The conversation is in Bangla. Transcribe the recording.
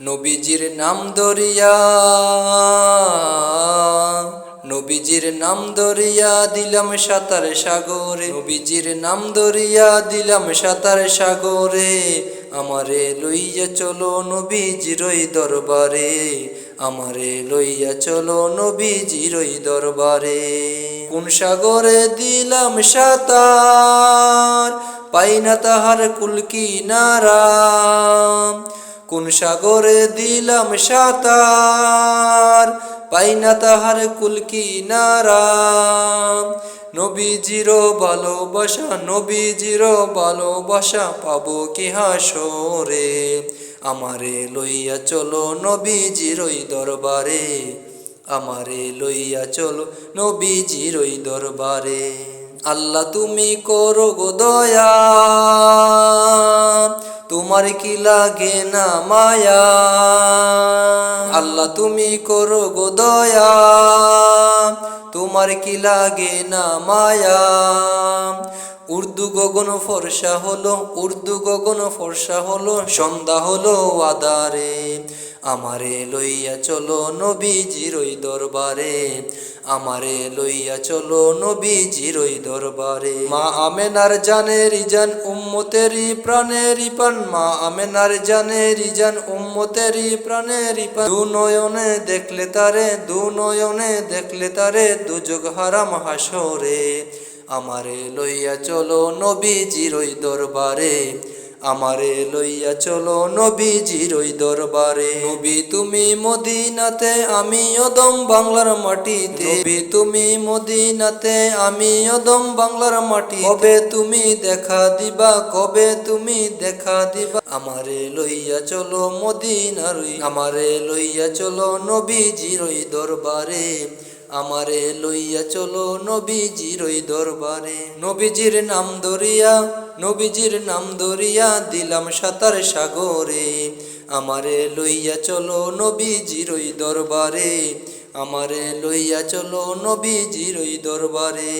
নবীজির নাম দরিয়া নবীজির নাম দরিয়া দিলাম সাঁতার সাগরে। নবীজির নাম দরিয়া দিলাম সাঁতার সাগরে। আমারে লইয়া চলো নবীজিরই দরবারে। আমারে লইয়া চলো নবীজিরই দরবারে। কোন সাগরে দিলাম সাঁতার, পাই না তাহার কুলকি নারাম কোন সাগরে দিলাম সাতার? পাই না তাহার কুলকি নারাম নবীজির ভালোবাসা নবীজির ভালোবাসা পাবো কি হাসরে? আমারে লইয়া চলো নবীজিরই দরবারে। আমারে লইয়া চলো নবীজিরই দরবারে। আল্লাহ তুমি করো দয়া। তোমার কি লাগে না মায়া? আল্লাহ তুমি করো গো দয়া। তোমার কি লাগে না মায়া? উর্দু গগন ফর্সা হলো, উর্দু গগন ফর্সা হলো, সন্ধ্যা হলো আদারে আমারে লইয়া চলো নবীজির ওই দরবারে, আমারে লইয়া চলো নবীজির ওই দরবারে। মা আমেনার জানের জান উম্মতেরি প্রাণেরি পান। মা আমেনার জানের জান উম্মতেরি প্রাণেরি পান। দু নয়নে দেখলে তারে, দু নয়নে দেখলে তারে, দুযোগ হারাম হাসরে। আমারে লইয়া চলো নবীজির ওই দরবারে। আমারে লইয়া চলো নবীজির ওই দরবারে। নবী তুমি মদিনাতে আমি অদম বাংলার মাটিতে। নবী তুমি মদিনাতে আমি অদম বাংলার মাটি কবে তুমি দেখা দিবা, কবে তুমি দেখা দিবা? আমারে লইয়া চলো মদিনার আমারে লইয়া চলো নবীজির ওই দরবারে। আমারে লইয়া চলো নবীজির ওই দরবারে। নবীজির নাম দরিয়া নবীজির নাম দরিয়া দিলাম সাঁতার সাগরে। আমারে লইয়া চলো নবীজির ওই দরবারে। আমারে লইয়া চলো নবীজির ওই দরবারে।